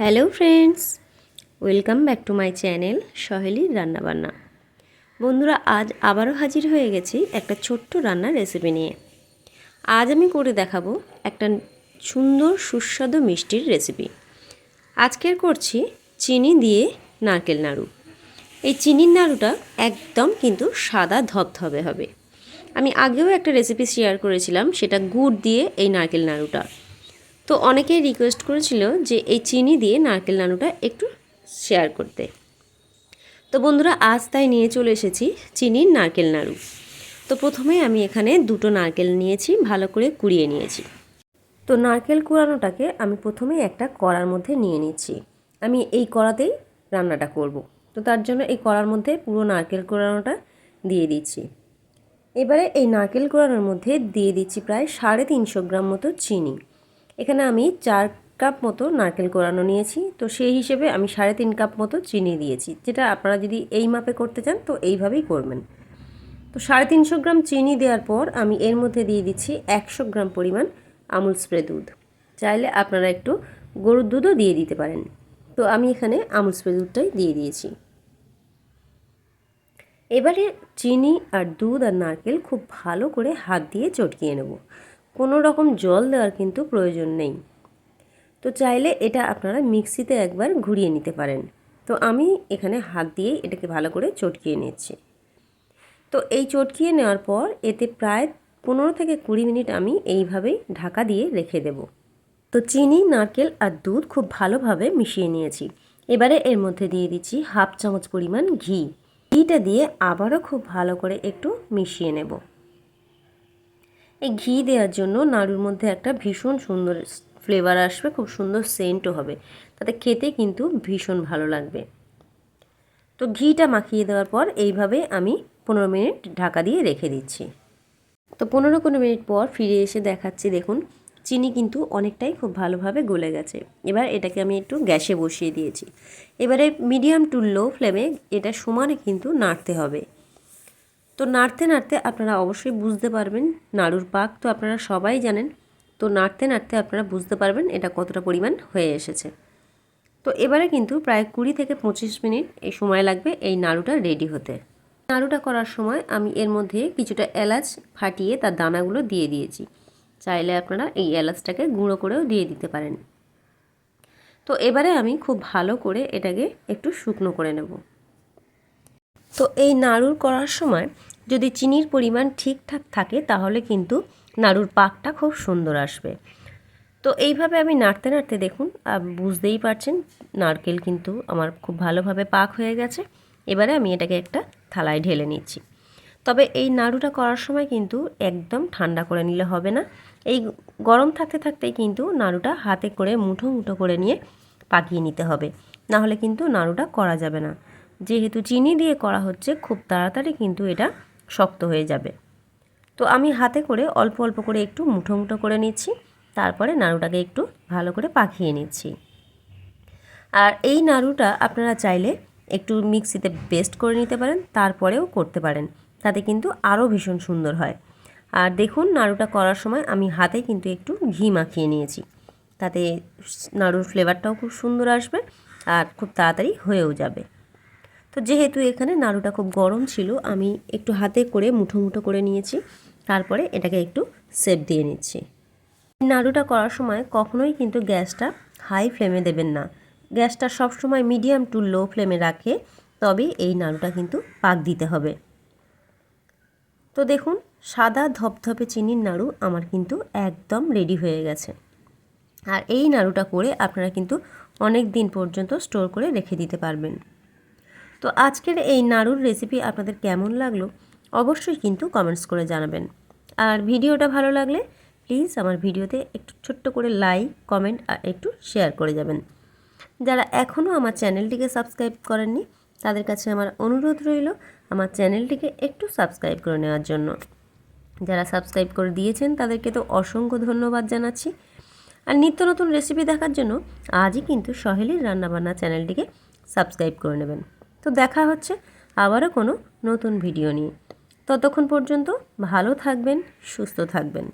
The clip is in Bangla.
Hello friends, welcome back to my channel সহেলির রান্নাবান্না। বন্ধুরা, আজ আবারও হাজির হয়ে গেছি একটা ছোট্ট রান্নার রেসিপি নিয়ে। আজ আমি করে দেখাবো একটা সুন্দর সুস্বাদু মিষ্টির রেসিপি আজকের করছি চিনি দিয়ে নারকেল নাড়ু। এই চিনির নাড়ুটা একদম কিন্তু সাদা ধবধবে হবে। আমি আগেও একটা রেসিপি শেয়ার করেছিলাম, সেটা গুড় দিয়ে এই নারকেল নাড়ুটা। তো অনেকেই রিকোয়েস্ট করেছিল যে এই চিনি দিয়ে নারকেল নাড়ুটা একটু শেয়ার করতে। তো বন্ধুরা, আজ তাই নিয়ে চলে এসেছি চিনির নারকেল নাড়ু। তো প্রথমে আমি এখানে দুটো নারকেল নিয়েছি, ভালো করে কুড়িয়ে নিয়েছি। তো নারকেল কুড়ানোটাকে আমি প্রথমে একটা কড়ার মধ্যে নিয়ে নিচ্ছি। আমি এই কড়াতেই রান্নাটা করব। তো তার জন্য এই কড়ার মধ্যে পুরো নারকেল কুড়ানোটা দিয়ে দিচ্ছি। এবারে এই নারকেল কুড়ানোর মধ্যে দিয়ে দিচ্ছি প্রায় সাড়ে তিনশো গ্রাম মতো চিনি। এখানে আমি চার কাপ মতো নারকেল কোরানো নিয়েছি। তো সেই হিসেবে আমি সাড়ে তিন কাপ মতো চিনি দিয়েছি, যেটা আপনারা যদি এই মাপে করতে চান, তো এইভাবেই করবেন। তো সাড়ে তিনশো গ্রাম চিনি দেওয়ার পর আমি এর মধ্যে দিয়ে দিচ্ছি একশো গ্রাম পরিমাণ আমুল স্প্রে দুধ। চাইলে আপনারা একটু গরুর দুধও দিয়ে দিতে পারেন। তো আমি এখানে আমুল স্প্রে দুধটাই দিয়ে দিয়েছি। এবারে চিনি আর দুধ আর নারকেল খুব ভালো করে হাত দিয়ে চটকিয়ে নেব। কোনো রকম জল দেওয়ার কিন্তু প্রয়োজন নেই। তো চাইলে এটা আপনারা মিক্সিতে একবার ঘুরিয়ে নিতে পারেন। তো আমি এখানে হাত দিয়েই এটাকে ভালো করে চটকিয়ে নিচ্ছি। তো এই চটকিয়ে নেওয়ার পর এতে প্রায় পনেরো থেকে কুড়ি মিনিট আমি এইভাবেই ঢাকা দিয়ে রেখে দেব। তো চিনি, নারকেল আর দুধ খুব ভালোভাবে মিশিয়ে নিয়েছি। এবারে এর মধ্যে দিয়ে দিচ্ছি হাফ চামচ পরিমাণ ঘি। ঘিটা দিয়ে আবারও খুব ভালো করে একটু মিশিয়ে নেব। এই ঘি দেওয়ার জন্য নাড়ুর মধ্যে একটা ভীষণ সুন্দর ফ্লেভার আসবে, খুব সুন্দর সেন্টও হবে। তাতে খেতে কিন্তু ভীষণ ভালো লাগবে। তো ঘিটা মাখিয়ে দেওয়ার পর এইভাবে আমি পনেরো মিনিট ঢাকা দিয়ে রেখে দিচ্ছি। তো পনেরো পনেরো মিনিট পর ফিরে এসে দেখাচ্ছি, দেখুন, চিনি কিন্তু অনেকটাই খুব ভালোভাবে গলে গেছে। এবার এটাকে আমি একটু গ্যাসে বসিয়ে দিয়েছি। এবারে মিডিয়াম টু লো ফ্লেমে এটা সমানে কিন্তু নাড়তে হবে। তো নাড়তে নাড়তে আপনারা অবশ্যই বুঝতে পারবেন নাড়ুর পাক তো আপনারা সবাই জানেন। তো নাড়তে নাড়তে আপনারা বুঝতে পারবেন এটা কতটা পরিমাণ হয়ে এসেছে। তো এবারে কিন্তু প্রায় কুড়ি থেকে পঁচিশ মিনিট এই সময় লাগবে এই নাড়ুটা রেডি হতে। নাড়ুটা করার সময় আমি এর মধ্যে কিছুটা এলাচ ফাটিয়ে তার দানাগুলো দিয়ে দিয়েছি। চাইলে আপনারা এই এলাচটাকে গুঁড়ো করেও দিয়ে দিতে পারেন। তো এবারে আমি খুব ভালো করে এটাকে একটু শুকনো করে নেব। তো এই নাড়ুর করার সময় যদি চিনির পরিমাণ ঠিকঠাক থাকে, তাহলে কিন্তু নাড়ুর পাকটা খুব সুন্দর আসবে। তো এইভাবে আমি নাড়তে নাড়তে দেখুন বুঝতেই পারছেন, নারকেল কিন্তু আমার খুব ভালোভাবে পাক হয়ে গেছে। এবারে আমি এটাকে একটা থালায় ঢেলে নিচ্ছি। তবে এই নাড়ুটা করার সময় কিন্তু একদম ঠান্ডা করে নিলে হবে না। এই গরম থাকতে থাকতেই কিন্তু নাড়ুটা হাতে করে মুঠো মুঠো করে নিয়ে পাকিয়ে নিতে হবে। না হলে কিন্তু নাড়ুটা করা যাবে না। যেহেতু চিনি দিয়ে করা হচ্ছে, খুব তাড়াতাড়ি কিন্তু এটা শক্ত হয়ে যাবে। তো আমি হাতে করে অল্প অল্প করে একটু মুঠো মুঠো করে নিচ্ছি, তারপরে নাড়ুটাকে একটু ভালো করে পাকিয়ে নিচ্ছি। আর এই নাড়ুটা আপনারা চাইলে একটু মিক্সিতে পেস্ট করে নিতে পারেন, তারপরেও করতে পারেন, তাতে কিন্তু আরও ভীষণ সুন্দর হয়। আর দেখুন নাড়ুটা করার সময় আমি হাতে কিন্তু একটু ঘি মাখিয়ে নিয়েছি, তাতে নাড়ুর ফ্লেভারটাও খুব সুন্দর আসবে আর খুব তাড়াতাড়ি হয়েও যাবে। তো যেহেতু এখানে নাড়ুটা খুব গরম ছিল, আমি একটু হাতে করে মুঠো মুঠো করে নিয়েছি। তারপরে এটাকে একটু সেপ দিয়ে নিচ্ছি। নাড়ুটা করার সময় কখনোই কিন্তু গ্যাসটা হাই ফ্লেমে দেবেন না। গ্যাসটা সবসময় মিডিয়াম টু লো ফ্লেমে রাখে, তবে এই নাড়ুটা কিন্তু পাক দিতে হবে। তো দেখুন, সাদা ধপধপে চিনির নাড়ু আমার কিন্তু একদম রেডি হয়ে গেছে। আর এই নাড়ুটা করে আপনারা কিন্তু অনেক দিন পর্যন্ত স্টোর করে রেখে দিতে পারবেন। তো আজকের এই নাড়ুর রেসিপি আপনাদের কেমন লাগল অবশ্যই কিন্তু কমেন্টস করে জানাবেন। আর ভিডিওটা ভালো লাগলে প্লিজ আমার ভিডিওতে একটু ছোট্ট করে লাইক কমেন্ট আর একটু শেয়ার করে যাবেন। যারা এখনও আমার চ্যানেলটিকে সাবস্ক্রাইব করেননি, তাদের কাছে আমার অনুরোধ রইল আমার চ্যানেলটিকে একটু সাবস্ক্রাইব করে নেওয়ার জন্য। যারা সাবস্ক্রাইব করে দিয়েছেন, তাদেরকে তো অসংখ্য ধন্যবাদ জানাচ্ছি। আর নিত্য নতুন রেসিপি দেখার জন্য আজই কিন্তু সহেলির রান্নাবান্না চ্যানেলটিকে সাবস্ক্রাইব করে নেবেন। তো দেখা হচ্ছে আবারও কোনো নতুন ভিডিও নিয়ে। ততক্ষণ পর্যন্ত ভালো থাকবেন সুস্থ থাকবেন।